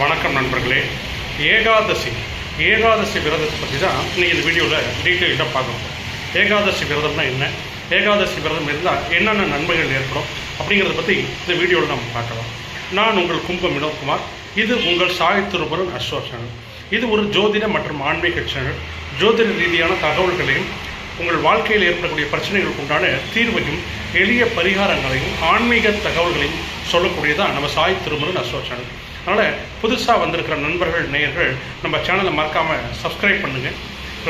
வணக்கம் நண்பர்களே. ஏகாதசி. ஏகாதசி விரதத்தை பற்றி தான் இன்றைக்கி இந்த வீடியோவில் டீட்டெயில்டாக பார்க்கணும். ஏகாதசி விரதம்னா என்ன? ஏகாதசி விரதம் இருந்தால் என்னென்ன நன்மைகள் ஏற்படும் அப்படிங்கிறத பற்றி இந்த வீடியோவில் நம்ம பார்க்கலாம். நான் உங்கள் கும்பம் வினோத்குமார். இது உங்கள் சாகித்யருபரன் திருபுரன் அஸ்வா சேனல் இது ஒரு ஜோதிட மற்றும் ஆன்மீக சேனல் ஜோதிட ரீதியான தகவல்களையும் உங்கள் வாழ்க்கையில் ஏற்படக்கூடிய பிரச்சனைகளுக்கு உண்டான தீர்வையும் எளிய பரிகாரங்களையும் ஆன்மீக தகவல்களையும் சொல்லக்கூடியதான் நம்ம சாய் திருமுருகன் அசோ சேனல் அதனால் புதுசாக வந்திருக்கிற நண்பர்கள் நேயர்கள் நம்ம சேனலை மறக்காமல் சப்ஸ்கிரைப் பண்ணுங்கள்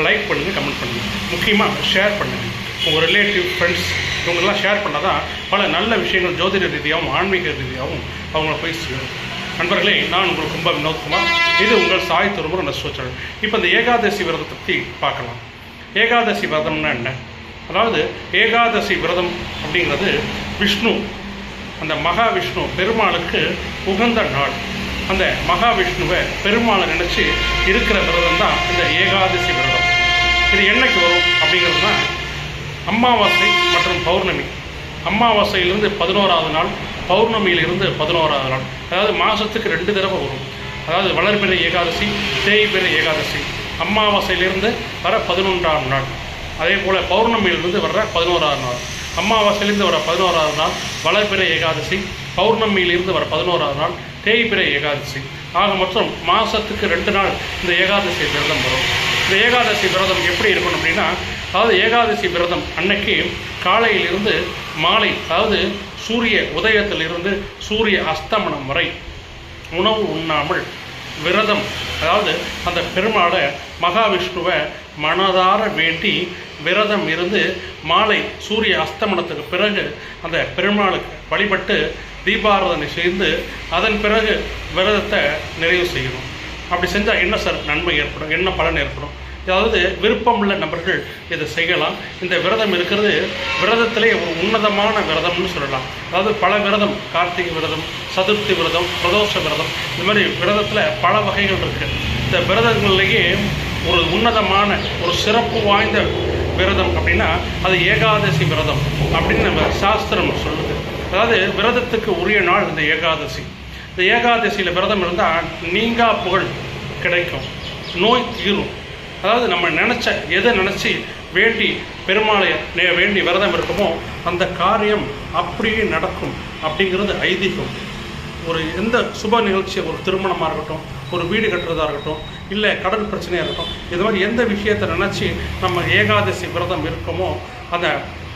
லைக் பண்ணுங்கள் கமெண்ட் பண்ணுங்கள் முக்கியமாக ஷேர் பண்ணுங்கள் உங்கள் ரிலேட்டிவ் ஃப்ரெண்ட்ஸ் இவங்கெல்லாம் ஷேர் பண்ணால் தான் பல நல்ல விஷயங்கள் ஜோதிட ரீதியாகவும் ஆன்மீக ரீதியாகவும் அவங்கள போய் சேரும். நண்பர்களே நான் உங்கள் கும்ப வினோத்குமார். இது உங்கள் சாய் திருமுருகன் நசுவச்சல் இப்போ இந்த ஏகாதசி விரதத்தை பற்றி பார்க்கலாம். ஏகாதசி விரதம்னா என்ன? அதாவது ஏகாதசி விரதம் அப்படிங்கிறது விஷ்ணு அந்த மகாவிஷ்ணு பெருமாளுக்கு உகந்த நாள். அந்த மகாவிஷ்ணுவை பெருமாளை நினச்சி இருக்கிற விரதம் தான் இந்த ஏகாதசி விரதம். இது என்னைக்கு வரும் அப்படிங்கிறதுனா அமாவாசை மற்றும் பௌர்ணமி. அமாவாசையிலிருந்து பதினோராவது நாள் பௌர்ணமியிலிருந்து பதினோராவது நாள். அதாவது மாதத்துக்கு ரெண்டு தடவை வரும். அதாவது வளர்பிறை ஏகாதசி தேய்பிறை ஏகாதசி. அமாவாசையிலிருந்து வர பதினொன்றாம் நாள். அதே போல் பௌர்ணமியிலிருந்து வர்ற பதினோராவது நாள். அமாவாசையிலிருந்து வர பதினோராவது நாள் வளர்பிறை ஏகாதசி. பௌர்ணமியிலிருந்து வர பதினோராவது நாள். தேய்பிரை ஏகாதசி. ஆக மொத்தம் மாதத்துக்கு ரெண்டு நாள் இந்த ஏகாதசி விரதம் வரும். இந்த ஏகாதசி விரதம் எப்படி இருக்கணும் அப்படின்னா அதாவது ஏகாதசி விரதம் அன்னைக்கு காலையிலிருந்து மாலை அதாவது சூரிய உதயத்திலிருந்து சூரிய அஸ்தமனம் வரை உணவு உண்ணாமல் விரதம் அதாவது அந்த பெருமாளை மகாவிஷ்ணுவை மனதார வேண்டி விரதம் இருந்து மாலை சூரிய அஸ்தமனத்துக்கு பிறகு அந்த பெருமாளுக்கு வழிபட்டு தீபாராதனை செய்து அதன் பிறகு விரதத்தை நிறைவு செய்யணும். அப்படி செஞ்சால் என்ன சார் நன்மை ஏற்படும்? என்ன பலன் ஏற்படும்? அதாவது விருப்பமுள்ள நபர்கள் இதை செய்யலாம். இந்த விரதம் இருக்கிறது விரதத்திலே ஒரு உன்னதமான விரதம்னு சொல்லலாம். அதாவது பல விரதம் கார்த்திகை விரதம் சதுர்த்தி விரதம் பிரதோஷ விரதம் இந்த மாதிரி விரதத்தில் பல வகைகள் இருக்குது இந்த விரதங்கள்லேயே ஒரு உன்னதமான ஒரு சிறப்பு வாய்ந்த விரதம் அப்படின்னா அது ஏகாதசி விரதம் அப்படின்னு நம்ம சாஸ்திரம் சொல்லுது. அதாவது விரதத்துக்கு உரிய நாள் இந்த ஏகாதசி. இந்த ஏகாதசியில் விரதம் இருந்தால் நீங்கா புகழ் கிடைக்கும். நோய் தீரும். அதாவது நம்ம நினச்ச எதை நினச்சி வேண்டி பெருமாளை நே- வேண்டி விரதம் இருக்குமோ அந்த காரியம் அப்படியே நடக்கும் அப்படிங்கிறது ஐதீகம். ஒரு எந்த சுப நிகழ்ச்சி ஒரு திருமணமாக இருக்கட்டும் ஒரு வீடு கட்டுறதா இருக்கட்டும் இல்லை கடன் பிரச்சனையாக இருக்கட்டும் இது மாதிரி எந்த விஷயத்தை நினச்சி நம்ம ஏகாதசி விரதம் இருக்கோமோ அந்த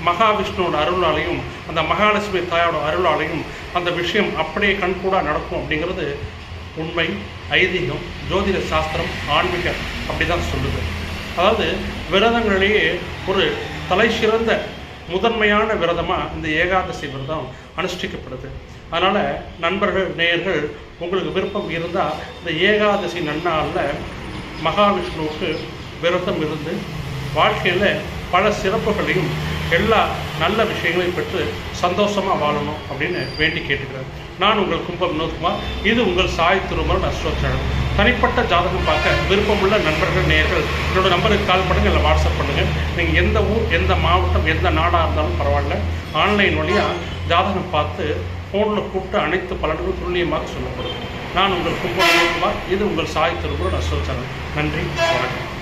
மகாவிஷ்ணுவோட அருளாலையும் அந்த மகாலட்சுமி தாயோட அருளாலையும் அந்த விஷயம் அப்படியே கண்கூடாக நடக்கும் அப்படிங்கிறது உண்மை ஐதீகம் ஜோதிட சாஸ்திரம் ஆன்மீகம் அப்படி தான் சொல்லுது. அதாவது விரதங்களிலேயே ஒரு தலை சிறந்த முதன்மையான விரதமாக இந்த ஏகாதசி விரதம் அனுஷ்டிக்கப்படுது. அதனால் நண்பர்கள் நேயர்கள் உங்களுக்கு விருப்பம் இருந்தால் இந்த ஏகாதசி நன்னாளில் மகாவிஷ்ணுவுக்கு விரதம் இருந்து வாழ்க்கையில் பல சிறப்புகளையும் எல்லா நல்ல விஷயங்களையும் பெற்று சந்தோஷமாக வாழணும் அப்படின்னு வேண்டி கேட்டுக்கிறேன் நான் உங்கள் கும்பம் வினோத்குமார். இது உங்கள் சாய் திருமரன் அஸ்வ சேனல். தனிப்பட்ட ஜாதகம் பார்க்க விருப்பமுள்ள நண்பர்கள் நேர்கள் என்னோட நம்பருக்கு கால் பண்ணுங்கள் இல்லை வாட்ஸ்அப் பண்ணுங்கள் நீங்கள் எந்த ஊர் எந்த மாவட்டம் எந்த நாடாக இருந்தாலும் பரவாயில்ல. ஆன்லைன் வழியாக ஜாதகம் பார்த்து ஃபோனில் கூப்பிட்டு அனைத்து பலன்களும் துல்லியமாக சொல்லப்படும். நான் உங்கள் கும்பம் இது உங்கள் சாய் திருமரன் அஸ்வ சேனல் நன்றி. வணக்கம்.